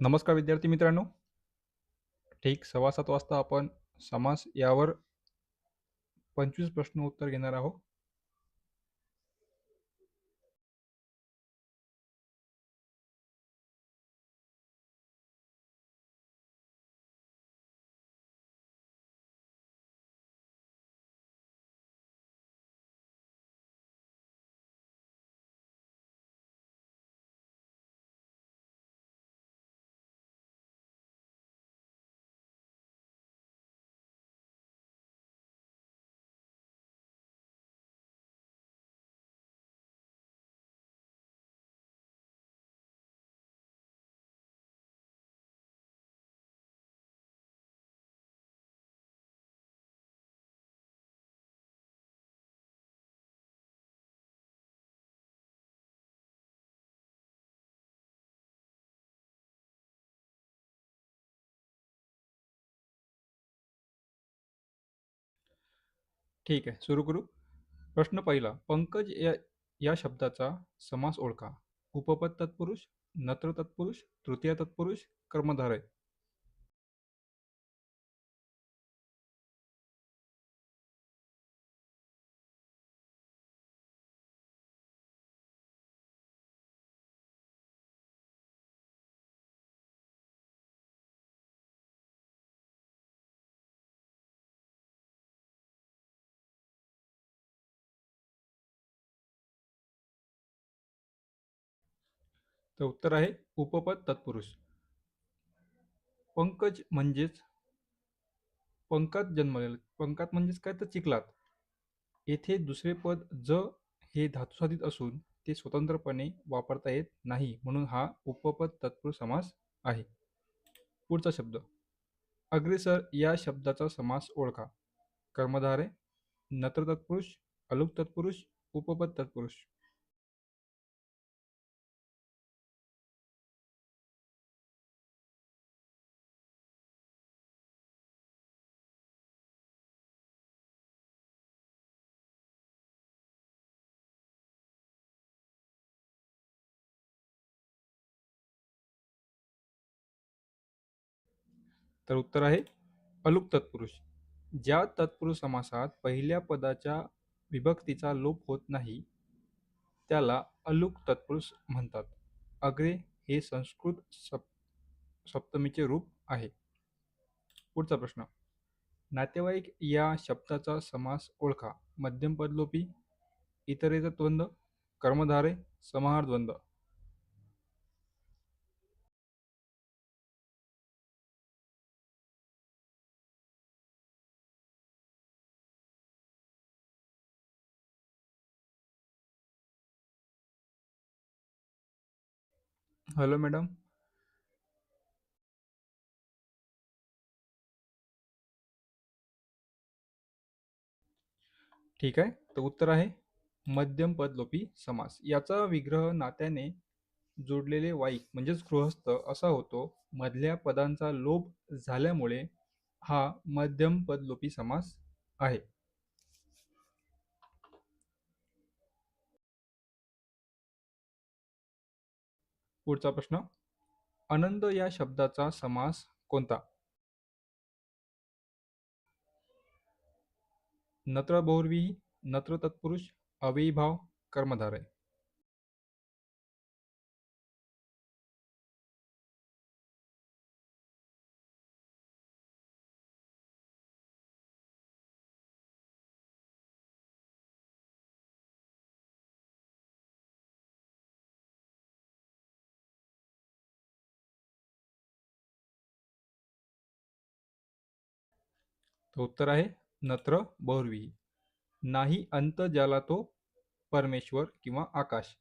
नमस्कार विद्यार्थी मित्रांनो. ठीक सव्वा सात वाजता आपण समास यावर पंचवीस प्रश्न उत्तर घेणार आहोत. ठीक आहे सुरू करू. प्रश्न पहिला पंकज या या शब्दाचा समास ओळखा. उपपद तत्पुरुष नत्र तत्पुरुष तृतीय तत्पुरुष कर्मधारय. तर उत्तर आहे उपपद तत्पुरुष. पंकज म्हणजेच पंकात जन्मलेलं पंकात म्हणजेच काय तर चिखलात. येथे दुसरे पद ज हे धातुसाधित असून ते स्वतंत्रपणे वापरता येत नाही म्हणून हा उपपद तत्पुरुष समास आहे. पुढचा शब्द. अग्रेसर या शब्दाचा समास ओळखा. कर्मधारे नत्र तत्पुरुष अलुक तत्पुरुष उपपद तत्पुरुष. तर उत्तर आहे अलुक तत्पुरुष. ज्या तत्पुरुष समासात पहिल्या पदाच्या विभक्तीचा लोप होत नाही त्याला अलुक तत्पुरुष म्हणतात. अग्रे हे संस्कृत सप सप्तमीचे रूप आहे. पुढचा प्रश्न. नातेवाईक या शब्दाचा समास ओळखा. मध्यम पदलोपी इतरेचा द्वंद्व कर्मधारे समाहार द्वंद्व. Hello madam. ठीक आहे तर उत्तर आहे मध्यम पदलोपी समास. याचा विग्रह नात्याने जोडलेले वाईक म्हणजेच गृहस्थ असा होतो. मधल्या पदांचा लोप झाल्यामुळे हा मध्यम पदलोपी समास आहे. पुढचा प्रश्न. आनंद या शब्दाचा समास कोणता? नत्र बौरवी नत्र तत्पुरुष अव्ययीभाव कर्मधारय. तर उत्तर आहे नत्र बहुर्वी. नाही अंत ज्याला तो परमेश्वर किंवा आकाश.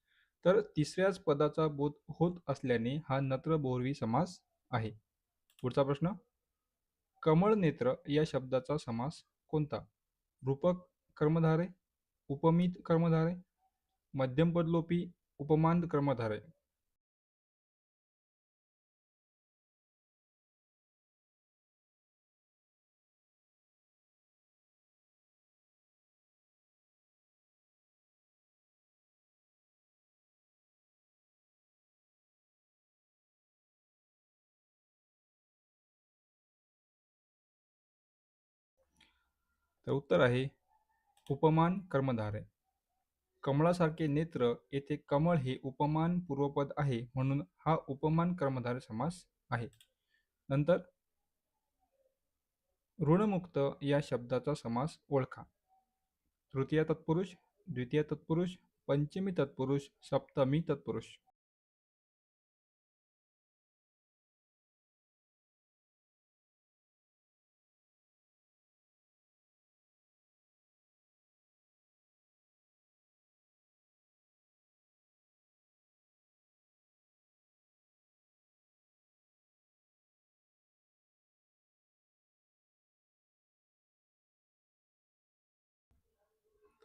तर तिसऱ्याच पदाचा बोध होत असल्याने हा नत्र बहुर्वी समास आहे. पुढचा प्रश्न. कमळ नेत्र या शब्दाचा समास कोणता? रूपक कर्मधारे उपमित कर्मधारे मध्यमपदलोपी उपमान उपमांत कर्मधारे. तर उत्तर आहे उपमान कर्मधारय. कमळासारखे नेत्र येथे कमळ हे उपमान पूर्वपद आहे म्हणून हा उपमान कर्मधारय समास आहे. नंतर ऋणमुक्त या शब्दाचा समास ओळखा. तृतीय तत्पुरुष द्वितीय तत्पुरुष पंचमी तत्पुरुष सप्तमी तत्पुरुष.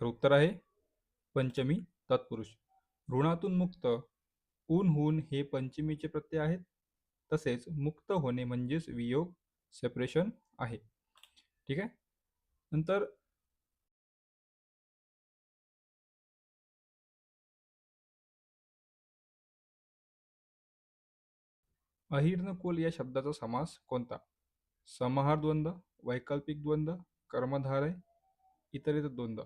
तर उत्तर आहे पंचमी तत्पुरुष. ऋणातून मुक्त ऊन हून हे पंचमीचे प्रत्यय आहेत. तसेच मुक्त होणे म्हणजेच वियोग सेपरेशन आहे. ठीक आहे? नंतर अहिर्णकुल या शब्दाचा समास कोणता? समाहार द्वंद्व वैकल्पिक द्वंद्व कर्मधारय इतरित द्वंद्व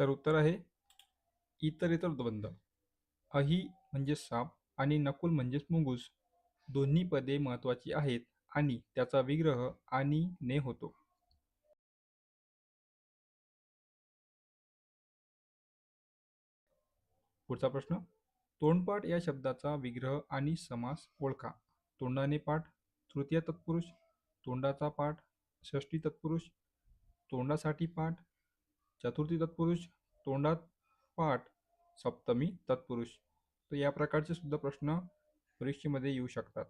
तर उत्तर आहे. इतर इतर द्वंद. अहि म्हणजे साप आणि नकुल म्हणजेच मुंगूस. दोन्ही पदे महत्वाची आहेत आणि त्याचा विग्रह आणि ने होतो. पुढचा प्रश्न. तोंडपाठ या शब्दाचा विग्रह आणि समास ओळखा. तोंडाने पाठ तृतीय तत्पुरुष. तोंडाचा पाठ षष्टी तत्पुरुष. तोंडासाठी पाठ चतुर्थी तत्पुरुष तोंडात पाठ सप्तमी तत्पुरुष. तर या प्रकारचे सुद्धा प्रश्न परीक्षेमध्ये येऊ शकतात.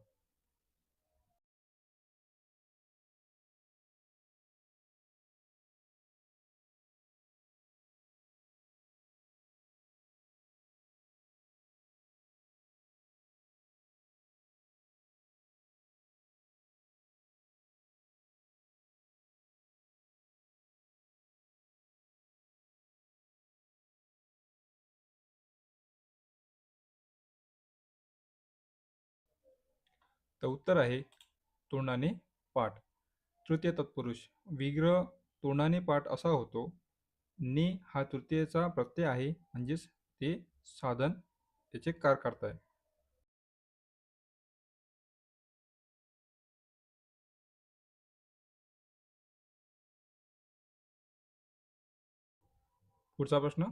तर उत्तर आहे तोंडाने पाठ. तृतीय तत्पुरुष विग्रह तोंडाने पाठ असा होतो. ने हा तृतीयचा प्रत्यय आहे म्हणजेच ते साधन त्याचे कार करताय पुढचा प्रश्न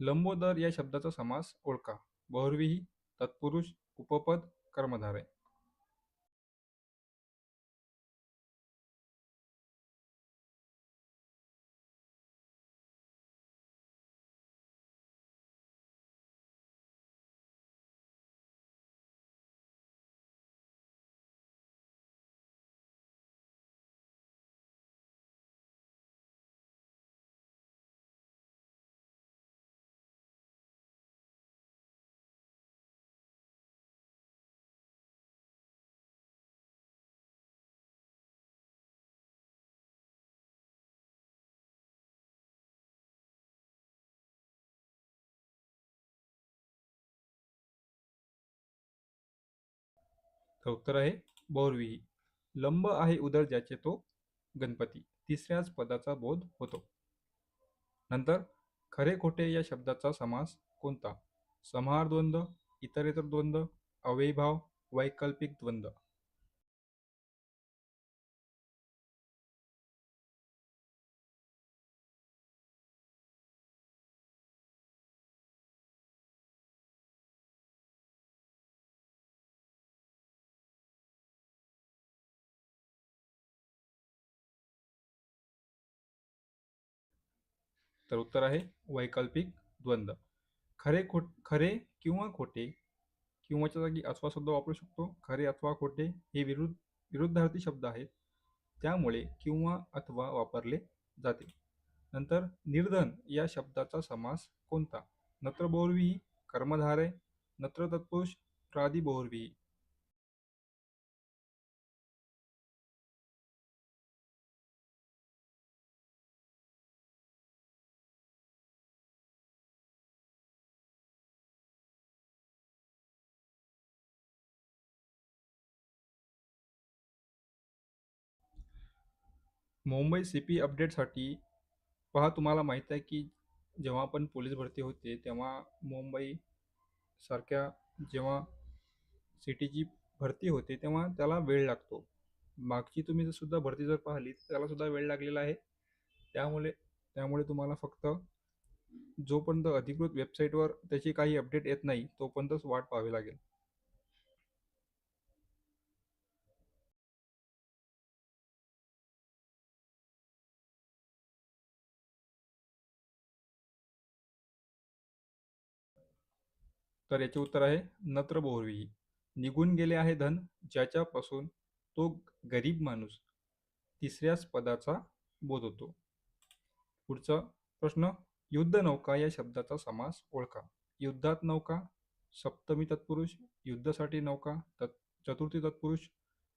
लंबोदर या शब्दाचा समास ओळखा. बहुर्वीही तत्पुरुष उपपद कर्मधारय. तर उत्तर आहे बौरविही लंब आहे उदर ज्याचे तो गणपती. तिसऱ्याच पदाचा बोध होतो. नंतर खरे खोटे या शब्दाचा समास कोणता? समाहार द्वंद्व इतरेतर द्वंद्व अवयभाव वैकल्पिक द्वंद्व तर उत्तर आहे वैकल्पिक द्वंद्व खरे खोट खरे किंवा खोटे किंवाच्या जागी अथवा शब्द वापरू शकतो. खरे अथवा खोटे हे विरुद्ध विरुद्धार्थी शब्द आहेत. त्यामुळे किंवा अथवा वापरले जाते. नंतर निर्धन या शब्दाचा समास कोणता? नत्र बहुर्विही कर्मधारय नत्र तत्पुरुष उत्तरादी मुंबई सी पी अपडेटसाठी पहा तुम्हाला माहीत आहे की जेव्हा आपण पोलीस भरती होते तेव्हा मुंबई सारख्या जेव्हा सिटीची भरती होते तेव्हा त्याला वेळ लागतो. मागची तुम्ही जर सुद्धा भरती जर पाहिली तर त्याला सुद्धा वेळ लागलेला आहे. त्यामुळे त्यामुळे तुम्हाला फक्त जोपर्यंत अधिकृत वेबसाईटवर त्याची काही अपडेट येत नाही तोपर्यंतच वाट पाहावी लागेल. तर याचे उत्तर आहे नत्र बोरवी निघून गेले आहे धन ज्याच्यापासून तो गरीब माणूस तिसऱ्याच पदाचा बोध होतो. पुढचा प्रश्न युद्ध नौका या शब्दाचा समास ओळखा. युद्धात नौका सप्तमी तत्पुरुष युद्धासाठी नौका तत् चतुर्थी तत्पुरुष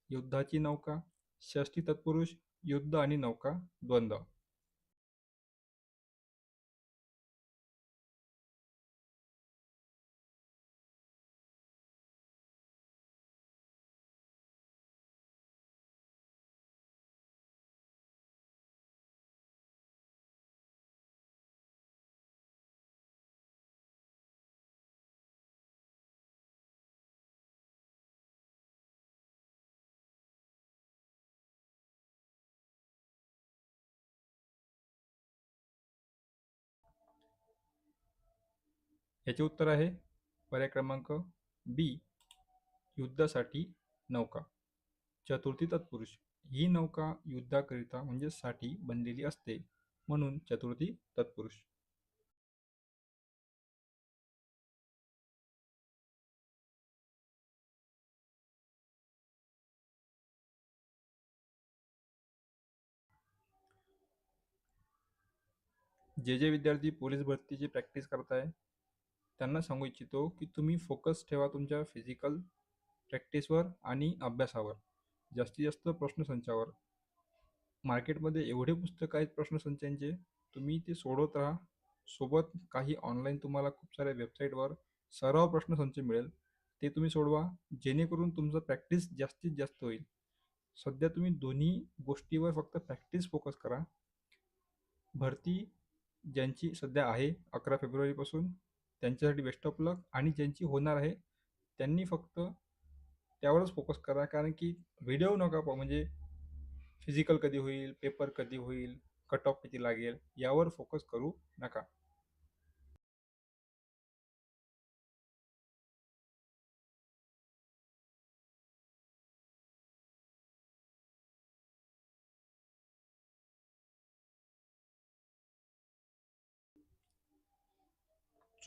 युद्धाची नौका षष्ठी तत्पुरुष युद्ध आणि नौका द्वंद्व. याचे उत्तर आहे पर्याय क्रमांक बी युद्धासाठी नौका. चतुर्थी तत्पुरुष. ही नौका युद्धाकरिता म्हणजे साठी बनलेली असते म्हणून चतुर्थी तत्पुरुष. जे जे विद्यार्थी पोलीस भरतीची प्रॅक्टिस करताय त्यांना सांगू इच्छितो की तुम्ही फोकस ठेवा तुमच्या फिजिकल प्रॅक्टिसवर आणि अभ्यासावर. जास्तीत जास्त प्रश्नसंचावर. मार्केटमध्ये एवढे पुस्तकं आहेत प्रश्नसंचांचे तुम्ही ते सोडवत राहा. सोबत काही ऑनलाईन तुम्हाला खूप साऱ्या वेबसाईटवर सराव प्रश्नसंच मिळेल. ते तुम्ही सोडवा जेणेकरून तुमचं प्रॅक्टिस जास्तीत जास्त होईल. सध्या तुम्ही दोन्ही गोष्टीवर फक्त प्रॅक्टिस फोकस करा. भरती ज्यांची सध्या आहे अकरा फेब्रुवारीपासून त्यांच्यासाठी बेस्ट ऑफ लक आणि ज्यांची होणार आहे त्यांनी फक्त त्यावरच फोकस करा. कारण की व्हिडिओ नका पाहू. म्हणजे फिजिकल कधी होईल पेपर कधी होईल कट ऑफ किती लागेल यावर फोकस करू नका.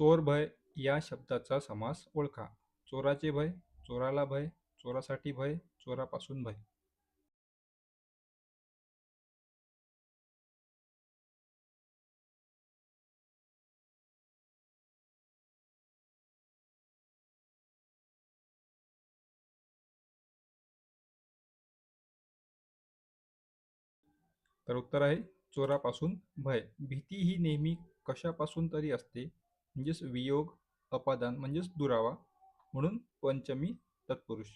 चोर भय या शब्दाचा समास ओळखा. चोराचे भय चोराला भय चोरासाठी भय चोरापासून भय. तर उत्तर आहे चोरापासून भय. भीती ही नेहमी कशापासून तरी असते? म्हणजेच वियोग अपादान म्हणजेच दुरावा म्हणून पंचमी तत्पुरुष.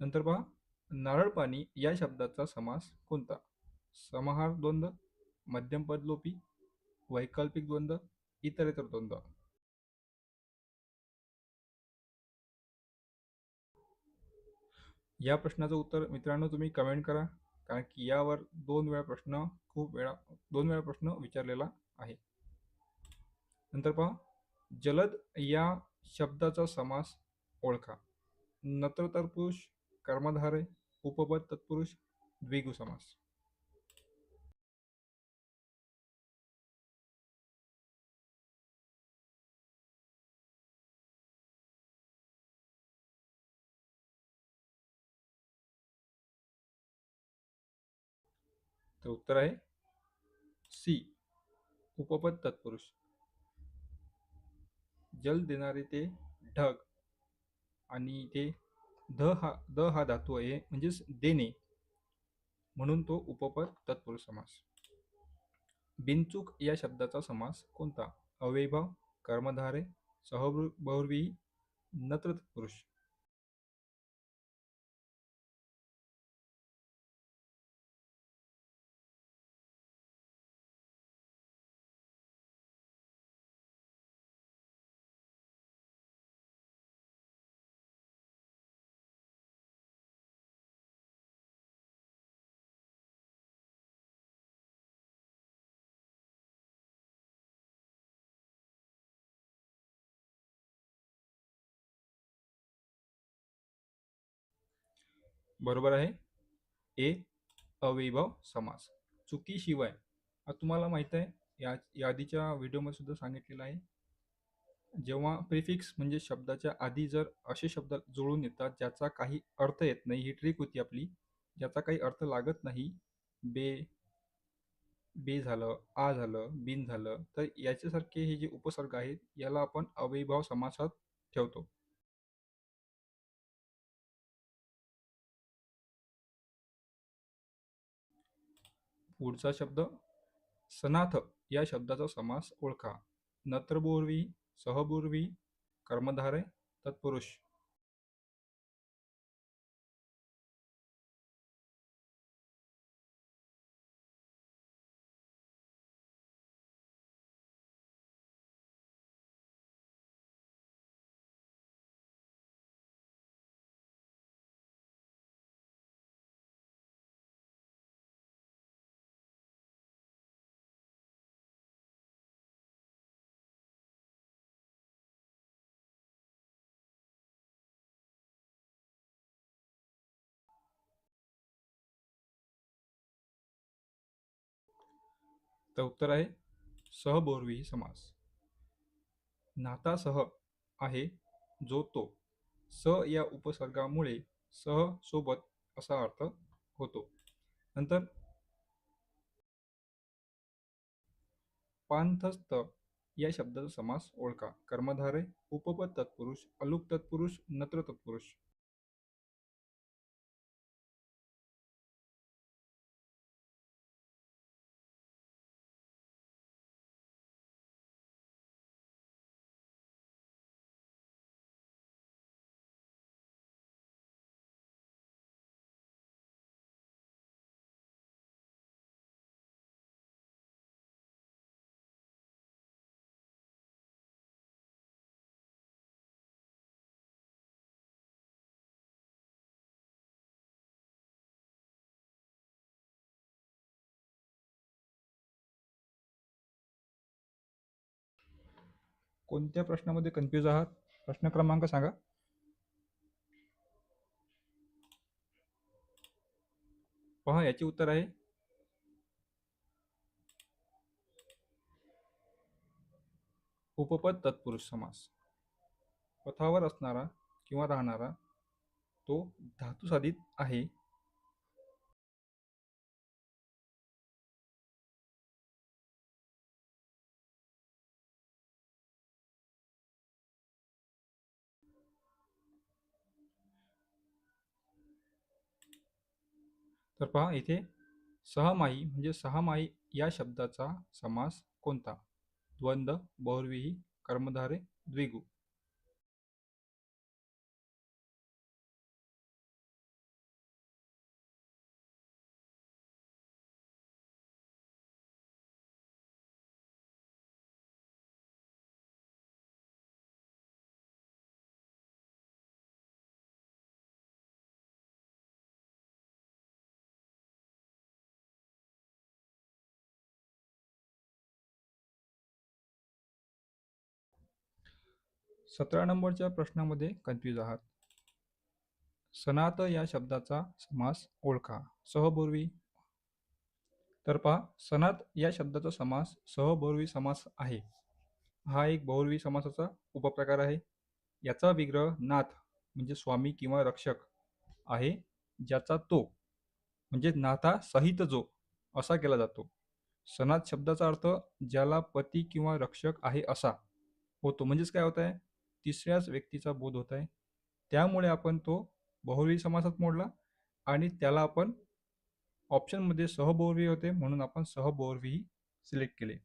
नंतर पहा नारळ पाणी या शब्दाचा समास कोणता? समाहार द्वंद्व मध्यमपद लोपी वैकल्पिक द्वंद्व इतरेतर द्वंद्व या प्रश्नाचं उत्तर मित्रांनो तुम्ही कमेंट करा कारण की यावर दोन वेळा प्रश्न खूप वेळा दोन वेळा प्रश्न विचारलेला आहे. नंतर पहा. जलद या शब्दाचा समास ओळखा. नत्र तत्पुरुष कर्मधारे उपपद तत्पुरुष द्विगु समास. तर उत्तर आहे सी. उपपद तत्पुरुष. जल देणारे ते ढग आणि ते ध हा द हा धातू आहे म्हणजेच देणे म्हणून तो उपपद तत्पुरुष समास. बिनचूक या शब्दाचा समास कोणता? अवैभव कर्मधारे सहबहुर्वी नत्र तत्पुरुष बरोबर आहे. ए अवैभव समास. चुकीशिवाय. तुम्हाला माहीत आहे या यादीच्या व्हिडिओमध्ये सुद्धा सांगितलेलं आहे. जेव्हा प्रिफिक्स म्हणजे शब्दाच्या आधी जर असे शब्द जुळून येतात ज्याचा काही अर्थ येत नाही ही ट्रिक होती आपली ज्याचा काही अर्थ लागत नाही बे बे झालं आ झालं बिन झालं तर याच्यासारखे हे जे उपसर्ग आहेत याला आपण अवैभाव समासात ठेवतो. पुढचा शब्द सनाथ या शब्दाचा समास ओळखा. नत्रपूर्वी सहपूर्वी कर्मधारे तत्पुरुष. तर उत्तर आहे सहबोरवी समास. नाता सह आहे जो तो. स या उपसर्गामुळे सह सोबत असा अर्थ होतो. नंतर पांथस्थ या शब्दाचा समास ओळखा. कर्मधारे उपपद तत्पुरुष अलुक तत्पुरुष नत्र तत्पुरुष कोणत्या प्रश्नामध्ये कन्फ्यूज आहात? प्रश्न क्रमांक सांगा. पहा याचे उत्तर आहे. उपपद तत्पुरुष समास. पथावर असणारा किंवा राहणारा तो धातुसाधित आहे. तर पहा इथे सहमाही म्हणजे सहामाही या शब्दाचा समास कोणता? द्वंद्व बहुर्विही कर्मधारे द्विगु. सतरा नंबरच्या प्रश्नामध्ये कन्फ्यूज आहात. सनात या शब्दाचा समास ओळखा. सहपूर्वी. तर पहा सनात या शब्दाचा समास सहबोर्वी समास आहे. हा एक बहुर्वी समासाचा उपप्रकार आहे. याचा विग्रह नाथ म्हणजे स्वामी किंवा रक्षक आहे ज्याचा तो म्हणजे नाथा सहित जो असा केला जातो. सनात शब्दाचा अर्थ ज्याला पती किंवा रक्षक आहे असा. होतो. म्हणजेच काय होत आहे? तिसऱ्याच व्यक्तीचा बोध होत आहे. त्यामुळे आपण तो बहुव्रीही समासात मोडला आणि त्याला आपण ऑप्शनमध्ये सहबोरवी होते म्हणून आपण सहबहुव्रीही सिलेक्ट केले.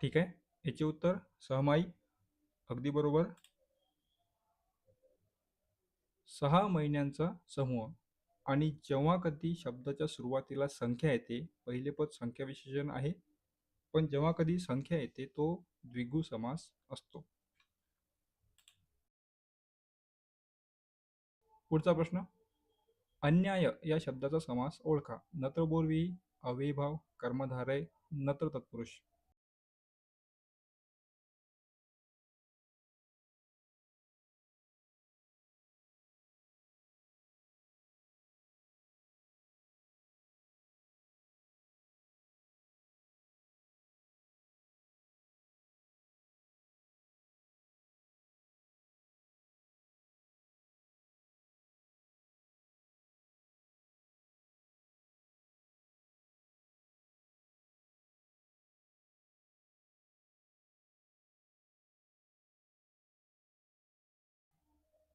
ठीक आहे. याचे उत्तर सहमाई अगदी बरोबर. सहा महिन्यांचा समूह आणि जेव्हा कधी शब्दाच्या सुरुवातीला संख्या येते पहिले पद संख्या विशेषण आहे. पण जेव्हा कधी संख्या येते तो द्विगु समास असतो. पुढचा प्रश्न. अन्याय या शब्दाचा समास ओळखा. नत्रबोर्वी अविभाव कर्मधारय नत्र तत्पुरुष.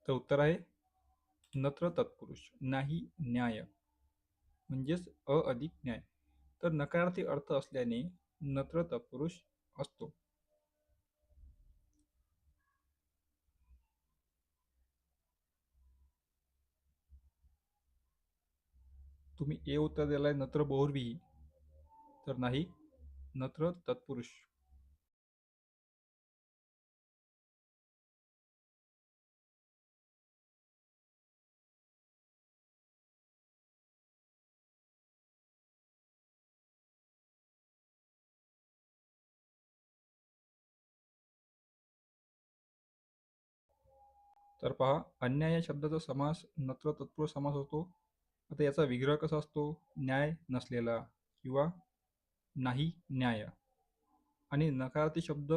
तर उत्तर आहे नत्र तत्पुरुष नाही न्याय. म्हणजेच अ अधिक न्याय. तर नकारार्थी अर्थ असल्याने नत्र तत्पुरुष असतो. तुम्ही ए उत्तर दिलाय नत्र बहुर्वी. तर नाही नत्र तत्पुरुष. तर पहा अन्याय या शब्दाचा समास नत्र तत्पुरुष समास होतो आता याचा विग्रह कसा असतो? न्याय नसलेला किंवा नाही न्याय. आणि नकारार्थी शब्द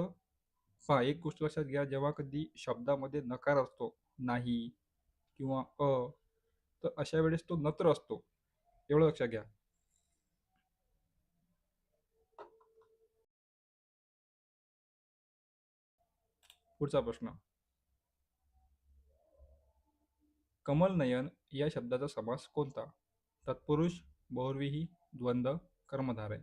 पहा एक गोष्ट लक्षात घ्या जेव्हा कधी शब्दामध्ये नकार असतो नाही किंवा अ तर अशा वेळेस तो नत्र असतो. एवढं लक्षात घ्या. पुढचा प्रश्न. कमलनयन या शब्दाचा समास कोणता? तत्पुरुष बहुर्विही द्वंद्व कर्मधारय.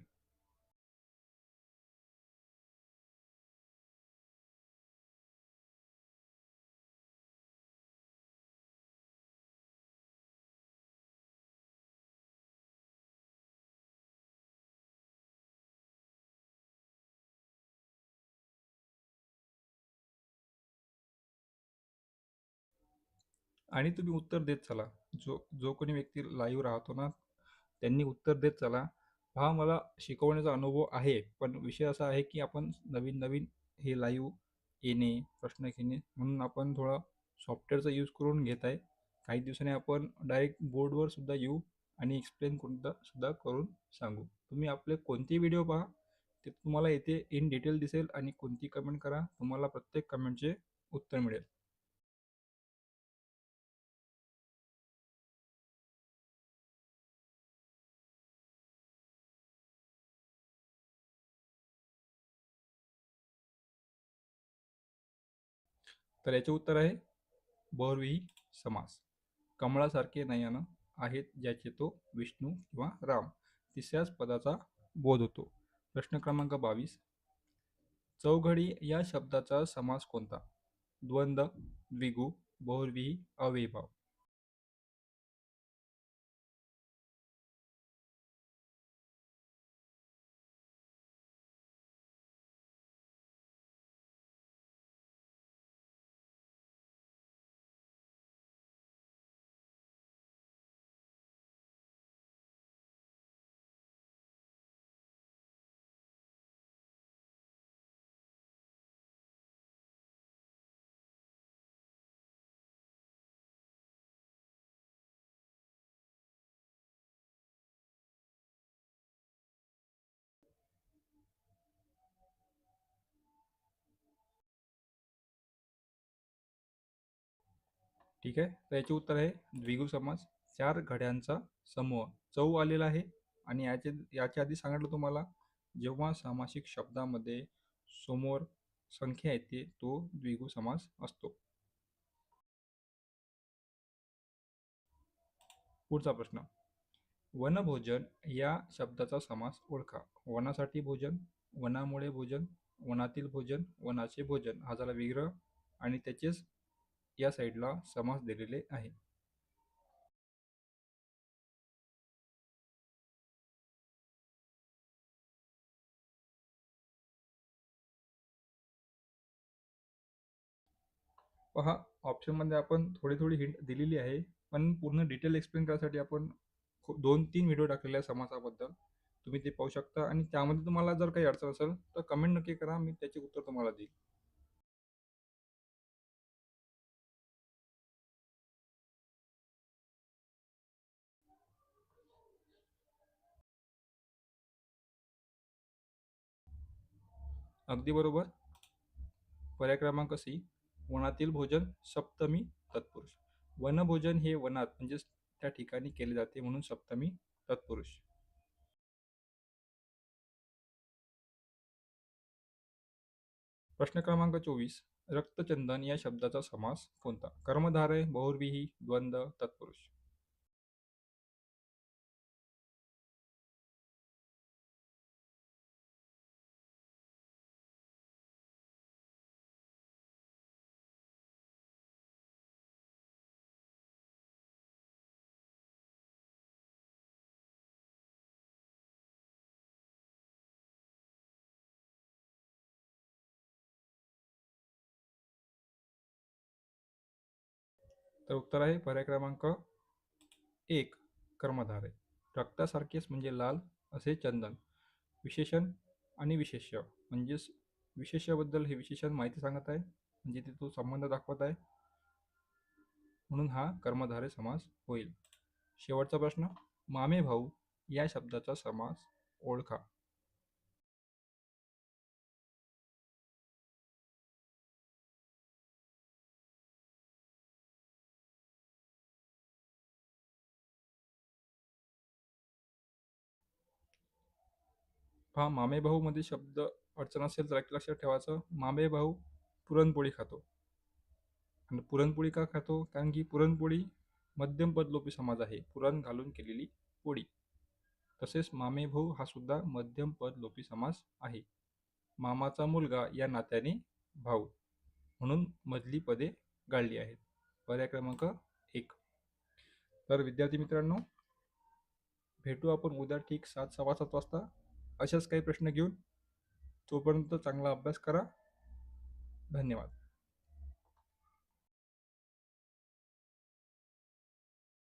आणि तुम्ही उत्तर देत चला. जो जो कोणी व्यक्ती लाईव्ह राहतो ना त्यांनी उत्तर देत चला. हा मला शिकवण्याचा अनुभव आहे. पण विषय असा आहे की आपण नवीन नवीन हे लाईव्ह येणे प्रश्न घेणे म्हणून आपण थोडा सॉफ्टवेअरचा यूज करून घेत आहे काही दिवसांनी आपण डायरेक्ट बोर्डवर सुद्धा येऊ आणि एक्सप्लेन कोणता सुद्धा करून सांगू. तुम्ही आपले कोणते व्हिडिओ पहा ते तुम्हाला येथे इन डिटेल दिसेल आणि कोणती कमेंट करा तुम्हाला प्रत्येक कमेंटचे उत्तर मिळेल. तर याचे उत्तर आहे बहुर्विही समास. कमळासारखे नयन आहेत ज्याचे तो विष्णू किंवा राम. तिसऱ्याच पदाचा बोध होतो. प्रश्न क्रमांक बावीस. चौघडी या शब्दाचा समास कोणता? द्वंद्व द्विगु बहुर्वी अवयभाव ठीक आहे? तर याचे उत्तर आहे द्विगु समास चार घड्यांचा समूह. चौ आलेला आहे आणि याचे याच्या आधी सांगितलं तुम्हाला जेव्हा सामासिक शब्दामध्ये समोर संख्या येते तो द्विगु समास असतो. पुढचा प्रश्न. वनभोजन या शब्दाचा समास ओळखा. वनासाठी भोजन वनामुळे भोजन वनातील भोजन वनाचे भोजन. हा झाला विग्रह आणि त्याचेच या साईडला समास दिलेले आहे. पहा ऑप्शनमध्ये आपण थोडी थोडी हिंट दिलेली आहे पण पूर्ण डिटेल एक्सप्लेन करायसाठी आपण दोन तीन व्हिडिओ टाकलेले आहे समासाबद्दल. तुम्ही ते पाहू शकता आणि त्यामध्ये तुम्हाला जर काही अडचण असेल तर कमेंट नक्की करा मी त्याचे उत्तर तुम्हाला देईल. अगदी बरोबर. पर्याय क्रमांक सी वनातील भोजन सप्तमी तत्पुरुष. वनभोजन हे वनात म्हणजेच त्या ठिकाणी केले जाते म्हणून सप्तमी तत्पुरुष. प्रश्न क्रमांक चोवीस रक्तचंदन या शब्दाचा समास कोणता? कर्मधारय बहुर्विही द्वंद्व तत्पुरुष. तर उत्तर आहे पर्याय क्रमांक एक कर्मधारे रक्तासारखेच म्हणजे लाल असे चंदन. विशेषण आणि विशेष्य. म्हणजेच विशेष्याबद्दल हे विशेषण माहिती सांगत आहे. म्हणजे ते तो संबंध दाखवत आहे. म्हणून हा कर्मधारे समास होईल. शेवटचा प्रश्न मामे भाऊ या शब्दाचा समास ओळखा. पहा मामे भाऊमध्ये शब्द अडचण असेल तर एक लक्षात ठेवायचं. मामे भाऊ पुरणपोळी खातो. आणि पुरणपोळी का खातो? कारण की पुरणपोळी मध्यम पदलोपी समाज आहे. पुरण घालून केलेली पोळी. तसेच मामे भाऊ हा सुद्धा मध्यम पदलोपी समास आहे. मामाचा मुलगा या नात्याने भाऊ म्हणून मधली पदे गाळली आहेत. पर्याय क्रमांक एक. तर विद्यार्थी मित्रांनो भेटू आपण उद्या ठीक सात सव्वा सात वाजता. अशाच काही प्रश्न घेऊन तोपर्यंत चांगला अभ्यास करा. धन्यवाद.